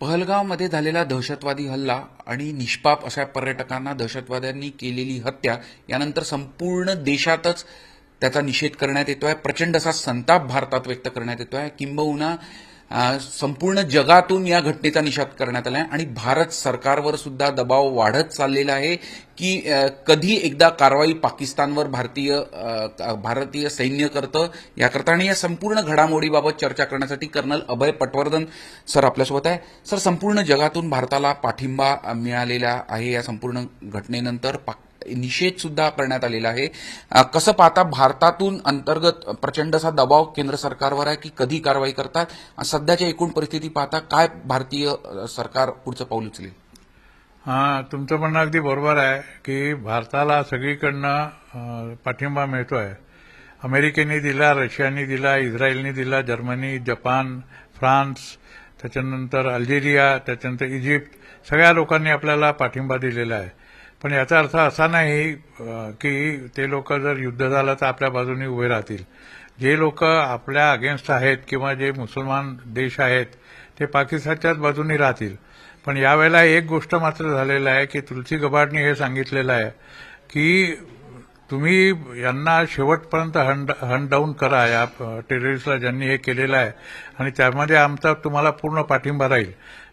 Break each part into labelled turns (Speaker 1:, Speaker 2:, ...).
Speaker 1: पहलगावमध्ये झालेला दहशतवादी हल्ला आणि निष्पाप अशा पर्यटकांना दहशतवाद्यांनी केलेली हत्या यानंतर संपूर्ण देशातच त्याचा निषेध करण्यात येतोय. प्रचंड असा संताप भारतात व्यक्त करण्यात येतोय. किंबहुना संपूर्ण जगातून या घटनेचा निषेध करण्यात आलाय आणि भारत सरकारवर सुद्धा दबाव वाढत चाललेला आहे की कधी एकदा कारवाई पाकिस्तानवर भारतीय भारतीय सैन्य करतं. याकरता आणि या संपूर्ण घडामोडीबाबत चर्चा करण्यासाठी कर्नल अभय पटवर्धन सर आपल्यासोबत आहे. सर संपूर्ण जगातून भारताला पाठिंबा मिळालेला आहे या संपूर्ण घटनेनंतर. पाक निषेध सुद्धा करण्यात आलेला आहे. कसं पाहता भारतातून अंतर्गत प्रचंड असा दबाव केंद्र सरकारवर आहे की कधी कारवाई करतात? सध्याच्या एकूण परिस्थिती पाहता काय भारतीय सरकार पुढचं पाऊल उचलेल?
Speaker 2: हा तुमचं म्हणणं अगदी बरोबर आहे की भारताला सगळीकडनं पाठिंबा मिळतोय. अमेरिकेने दिला रशियाने दिला इस्रायलने दिला जर्मनी जपान फ्रान्स त्याच्यानंतर अल्जेरिया त्याच्यानंतर इजिप्त सगळ्या लोकांनी आपल्याला पाठिंबा दिलेला आहे. पण याचा अर्थ असा नाही की ते लोक जर युद्ध झालं तर आपल्या बाजूने उभे राहतील. जे लोक आपल्या अगेन्स्ट आहेत किंवा जे मुसलमान देश आहेत ते पाकिस्तानच्याच बाजूने राहतील. पण यावेळेला एक गोष्ट मात्र झालेलं आहे की तुलसी गबाडनी हे सांगितलेलं आहे की तुम्ही यांना शेवटपर्यंत हंड हंड डाऊन करा. या टेररिस्टला ज्यांनी हे केलेलं आहे. आणि त्यामध्ये आमचा तुम्हाला पूर्ण पाठिंबा राहील.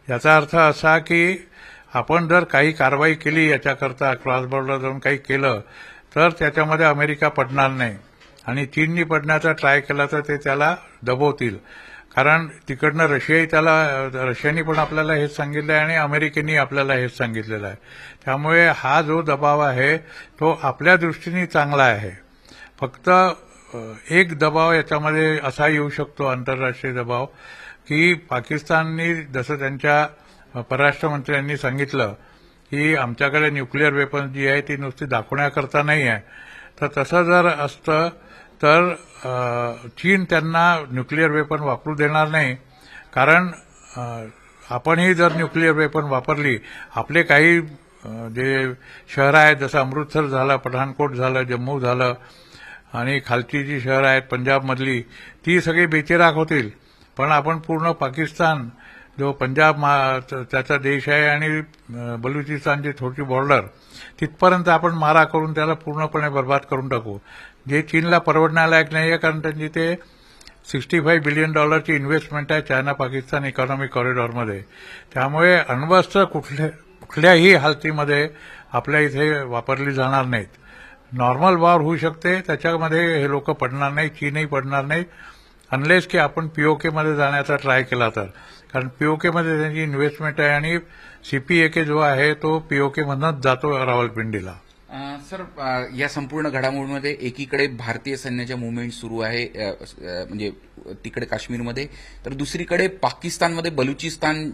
Speaker 2: याचा अर्थ असा की आपण जर काही कारवाई केली याच्याकरता क्रॉस बॉर्डर जाऊन काही केलं तर त्याच्यामध्ये अमेरिका पडणार नाही. आणि चीननी पडण्याचा ट्राय केला तर ते त्याला दबवतील. कारण तिकडनं रशियाही त्याला रशियानी पण आपल्याला हेच सांगितलं आहे आणि अमेरिकेनी आपल्याला हेच सांगितलेलं आहे. त्यामुळे हा जो दबाव आहे तो आपल्या दृष्टीने चांगला आहे. फक्त एक दबाव याच्यामध्ये असा येऊ शकतो आंतरराष्ट्रीय दबाव की पाकिस्ताननी जसं त्यांच्या परराष्ट्र मंत्र्यांनी सांगितलं की आमच्याकडे न्यूक्लिअर वेपन जी आहे ती नुसती दाखवण्याकरता नाही आहे. तर तसं जर असतं तर चीन त्यांना न्यूक्लिअर वेपन वापरू देणार नाही. कारण आपणही जर न्यूक्लिअर वेपन वापरली आपले काही जे शहरं आहेत जसं अमृतसर झालं पठाणकोट झालं जम्मू झालं आणि खालची जी शहरं आहेत पंजाबमधली ती सगळी बेचिराख होतील. पण आपण पूर्ण पाकिस्तान जो पंजाब मा- त्याचा देश आहे आणि बलुचिस्तानची थोडीशी बॉर्डर तिथपर्यंत आपण मारा करून त्याला पूर्णपणे बर्बाद करून टाकू. जे चीनला परवडण्यालायक नाही आहे कारण त्यांची ते सिक्स्टी फाईव्ह बिलियन डॉलरची इन्व्हेस्टमेंट आहे चायना पाकिस्तान इकॉनॉमिक कॉरिडॉरमध्ये त्यामुळे अण्वस्त्र कुठल्या कुठल्याही हालतीमध्ये आपल्या इथे वापरली जाणार नाहीत. नॉर्मल वॉर होऊ शकते त्याच्यामध्ये हे लोक पडणार नाही चीनही पडणार नाही अनलेस की आपण पीओकेमध्ये जाण्याचा ट्राय केला तर. कारण पीओकेमध्ये त्यांची इन्व्हेस्टमेंट आहे आणि सीपीएके जो आहे तो पीओकेमधनंच जातो रावलपिंडीला.
Speaker 1: सर या संपूर्ण घडामोडीमध्ये एकीकडे भारतीय सैन्याच्या मुवमेंट सुरू आहे म्हणजे तिकडे काश्मीरमध्ये तर दुसरीकडे पाकिस्तानमध्ये बलुचिस्तान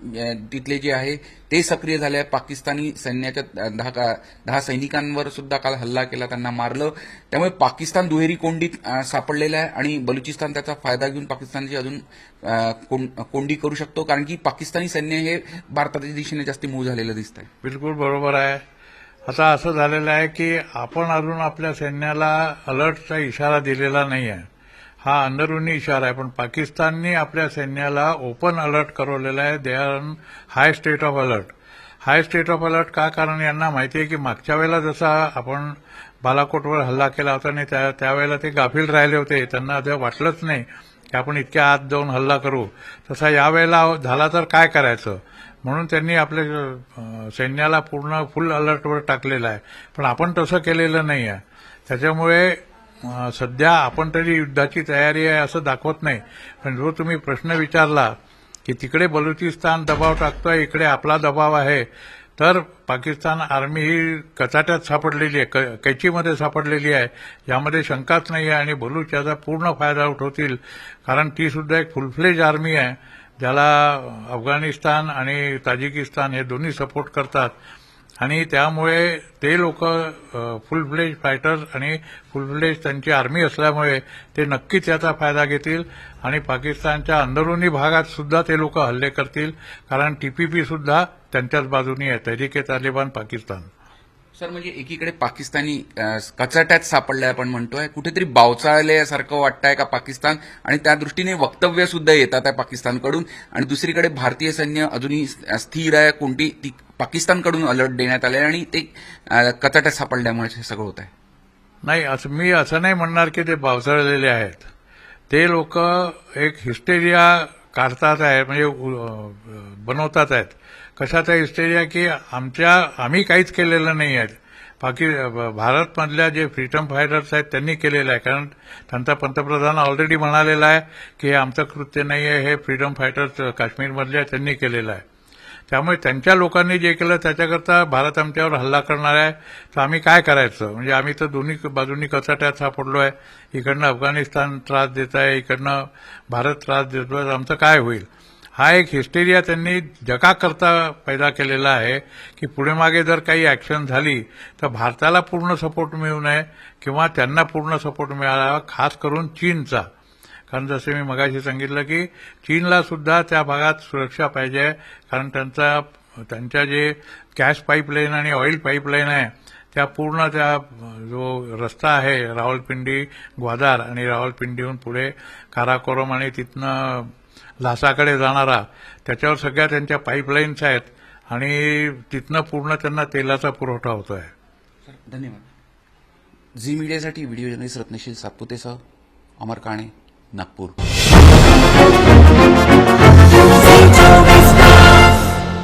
Speaker 1: तिथले जे आहे ते सक्रिय झाले. आहे पाकिस्तानी सैन्याच्या दहा का- दहा सैनिकांवर सुद्धा काल हल्ला केला त्यांना मारलं. त्यामुळे पाकिस्तान दुहेरी कोंडीत सापडलेलं सापडलेला आहे आणि बलुचिस्तान त्याचा फायदा घेऊन पाकिस्तानची अजून कोंडी करू शकतो. कारण की पाकिस्तानी सैन्य हे भारताच्या दिशेने जास्त मूव्ह झालेलं दिसत आहे
Speaker 2: बिलकुल बरोबर आहे. आता असं झालेलं आहे की आपण अजून आपल्या सैन्याला अलर्टचा इशारा दिलेला नाही आहे हा अंदरुनी इशारा आहे पण पाकिस्ताननी आपल्या सैन्याला ओपन अलर्ट करवलेला आहे. They are on high state of alert. High state of alert का कारण यांना माहिती आहे की मागच्या वेळेला जसा आपण बालाकोटवर हल्ला केला होता आणि त्या त्यावेळेला ते गाफील राहिले होते. त्यांना ते वाटलंच नाही की आपण इतक्या आत जाऊन हल्ला करू. तसा यावेळेला झाला तर काय करायचं? म्हणून त्यांनी आपल्या सैन्याला पूर्ण फुल अलर्टवर टाकलेलं आहे. पण आपण तसं केलेलं नाही आहे. त्याच्यामुळे सध्या आपण तरी युद्धाची तयारी आहे असं दाखवत नाही. पण जो तुम्ही प्रश्न विचारला की तिकडे बलुचिस्तान दबाव टाकतोय इकडे आपला दबाव आहे तर पाकिस्तान आर्मी ही कचाट्यात सापडलेली आहे क- कैचीमध्ये सापडलेली आहे. यामध्ये शंकाच नाही आहे आणि बलूच याचा पूर्ण फायदा उठवतील. कारण ती सुद्धा एक फुलफ्लेज आर्मी आहे. ज्याला अफगाणिस्तान आणि ताजिकिस्तान हे दोन्ही सपोर्ट करतात. आणि त्यामुळे ते लोक फुल फ्लेज फायटर्स आणि फुल फ्लेज त्यांची आर्मी असल्यामुळे ते नक्कीच याचा फायदा घेतील. आणि पाकिस्तानच्या अंदरुनी भागात सुद्धा ते लोक हल्ले करतील. कारण टीपीपी सुद्धा त्यांच्याच बाजूनी आहे. तहरीके तालिबान पाकिस्तान.
Speaker 1: सर म्हणजे एकीकडे पाकिस्तानी कचाट्यात सापडलाय आपण म्हणतोय. कुठेतरी बावचाळल्यासारखं वाटतंय का पाकिस्तान? आणि त्या दृष्टीने वक्तव्य सुद्धा येतात आहे पाकिस्तानकडून. आणि दुसरीकडे भारतीय सैन्य अजूनही स्थिर आहे कोणती? ती पाकिस्तानकडून अलर्ट देण्यात आले आणि ते कचाट्यात सापडल्यामुळे हे सगळं होत आहे.
Speaker 2: नाही असं मी असं नाही म्हणणार की ते बावचाळलेले आहेत. ते लोक एक हिस्टेरिया काढतात आहे म्हणजे बनवतात आहेत. कशाचा हिस्टेरिया की आमच्या आम्ही काहीच केलेलं नाही आहे. बाकी भारतमधल्या जे फ्रीडम फायटर्स आहेत त्यांनी केलेलं आहे. कारण त्यांचा पंतप्रधान ऑलरेडी म्हणालेला आहे की हे आमचं कृत्य नाही आहे हे फ्रीडम फायटर्स काश्मीरमधल्या त्यांनी केलेलं आहे. त्यामुळे त्यांच्या लोकांनी जे केलं त्याच्याकरता भारत आमच्यावर हल्ला करणार आहे. तर आम्ही काय करायचं? म्हणजे आम्ही तर दोन्ही बाजूंनी कचाट्यात सापडलो आहे. इकडनं अफगाणिस्तान त्रास देत आहे इकडनं भारत त्रास देतोय तर आमचं काय होईल? हा एक हिस्टेरिया त्यांनी जगाकरता पैदा केलेला आहे की पुढे मागे जर काही ऍक्शन झाली तर भारताला पूर्ण सपोर्ट मिळू नये किंवा त्यांना पूर्ण सपोर्ट मिळाला खास करून चीनचा. कारण जसे मी मगाशी सांगितलं की चीनला सुद्धा त्या भागात सुरक्षा पाहिजे कारण त्यांचा त्यांच्या जे गॅस पाईपलाईन आणि ऑइल पाईपलाईन आहे त्या पूर्ण त्या जो रस्ता आहे रावलपिंडी ग्वादार आणि रावलपिंडीहून पुढे काराकोरम आणि तिथनं लासाकडे जाणारा त्याच्यावर सगळ्या त्यांच्या पाईपलाईन्स आहेत आणि तिथनं पूर्ण त्यांना तेलाचा पुरवठा होतो आहे
Speaker 1: धन्यवाद. झी मीडियासाठी व्हिडिओ जर्नलिस्ट रत्नशील सातपुतेसह अमर काणे नागपूर.